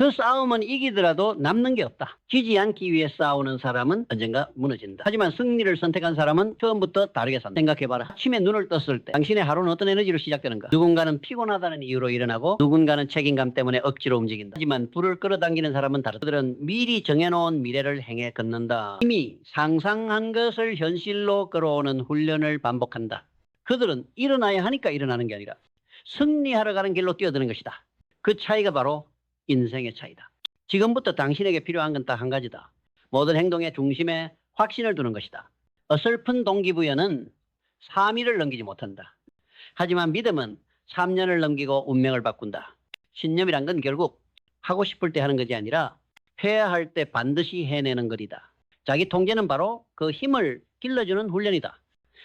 그 싸움은 이기더라도 남는 게 없다. 지지 않기 위해 싸우는 사람은 언젠가 무너진다. 하지만 승리를 선택한 사람은 처음부터 다르게 산다. 생각해봐라. 아침에 눈을 떴을 때 당신의 하루는 어떤 에너지로 시작되는가? 누군가는 피곤하다는 이유로 일어나고 누군가는 책임감 때문에 억지로 움직인다. 하지만 불을 끌어당기는 사람은 다르다. 그들은 미리 정해놓은 미래를 행해 걷는다. 이미 상상한 것을 현실로 끌어오는 훈련을 반복한다. 그들은 일어나야 하니까 일어나는 게 아니라 승리하러 가는 길로 뛰어드는 것이다. 그 차이가 바로 인생의 차이다. 지금부터 당신에게 필요한 건 딱 한 가지다. 모든 행동의 중심에 확신을 두는 것이다. 어설픈 동기부여는 3일을 넘기지 못한다. 하지만 믿음은 3년을 넘기고 운명을 바꾼다. 신념이란 건 결국 하고 싶을 때 하는 것이 아니라 해야 할 때 반드시 해내는 것이다. 자기 통제는 바로 그 힘을 길러주는 훈련이다.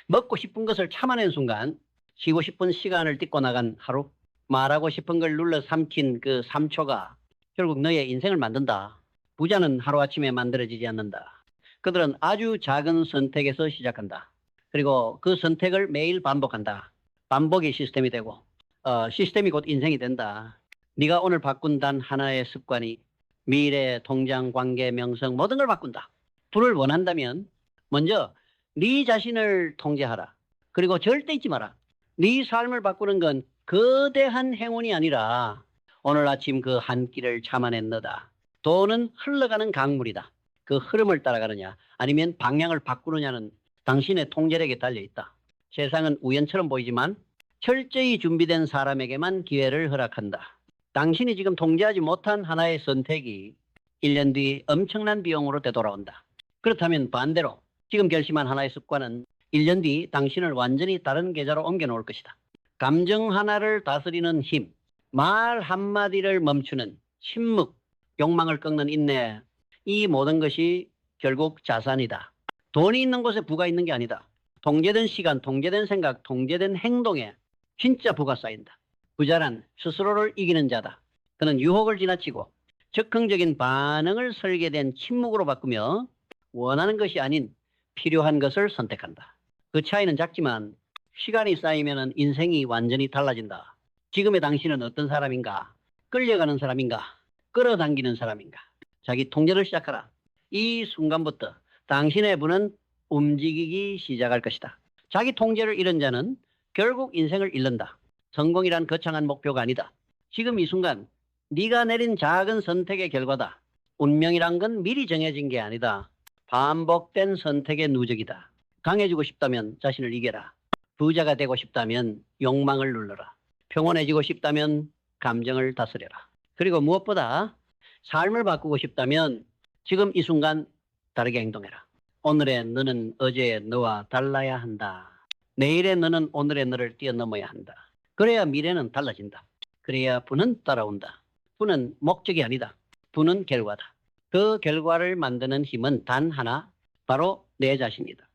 먹고 싶은 것을 참아낸 순간 쉬고 싶은 시간을 딛고 나간 하루 말하고 싶은 걸 눌러 삼킨 그 3초가 결국 너의 인생을 만든다. 부자는 하루아침에 만들어지지 않는다. 그들은 아주 작은 선택에서 시작한다. 그리고 그 선택을 매일 반복한다. 반복이 시스템이 되고 어, 시스템이 곧 인생이 된다. 네가 오늘 바꾼 단 하나의 습관이 미래, 통장, 관계, 명성 모든 걸 바꾼다. 불을 원한다면 먼저 네 자신을 통제하라. 그리고 절대 잊지 마라. 네 삶을 바꾸는 건 거대한 행운이 아니라 오늘 아침 그 한 끼를 참아낸 너다. 돈은 흘러가는 강물이다. 그 흐름을 따라가느냐 아니면 방향을 바꾸느냐는 당신의 통제력에 달려 있다. 세상은 우연처럼 보이지만 철저히 준비된 사람에게만 기회를 허락한다. 당신이 지금 통제하지 못한 하나의 선택이 1년 뒤 엄청난 비용으로 되돌아온다. 그렇다면 반대로 지금 결심한 하나의 습관은 1년 뒤 당신을 완전히 다른 계좌로 옮겨 놓을 것이다. 감정 하나를 다스리는 힘, 말 한마디를 멈추는 침묵, 욕망을 꺾는 인내, 이 모든 것이 결국 자산이다. 돈이 있는 곳에 부가 있는 게 아니다. 통제된 시간, 통제된 생각, 통제된 행동에 진짜 부가 쌓인다. 부자란 스스로를 이기는 자다. 그는 유혹을 지나치고 적극적인 반응을 설계된 침묵으로 바꾸며 원하는 것이 아닌 필요한 것을 선택한다. 그 차이는 작지만 시간이 쌓이면 인생이 완전히 달라진다. 지금의 당신은 어떤 사람인가? 끌려가는 사람인가? 끌어당기는 사람인가? 자기 통제를 시작하라. 이 순간부터 당신의 부는 움직이기 시작할 것이다. 자기 통제를 잃은 자는 결국 인생을 잃는다. 성공이란 거창한 목표가 아니다. 지금 이 순간 네가 내린 작은 선택의 결과다. 운명이란 건 미리 정해진 게 아니다. 반복된 선택의 누적이다. 강해지고 싶다면 자신을 이겨라. 부자가 되고 싶다면 욕망을 눌러라. 평온해지고 싶다면 감정을 다스려라. 그리고 무엇보다 삶을 바꾸고 싶다면 지금 이 순간 다르게 행동해라. 오늘의 너는 어제의 너와 달라야 한다. 내일의 너는 오늘의 너를 뛰어넘어야 한다. 그래야 미래는 달라진다. 그래야 부는 따라온다. 부는 목적이 아니다. 부는 결과다. 그 결과를 만드는 힘은 단 하나, 바로 내 자신이다.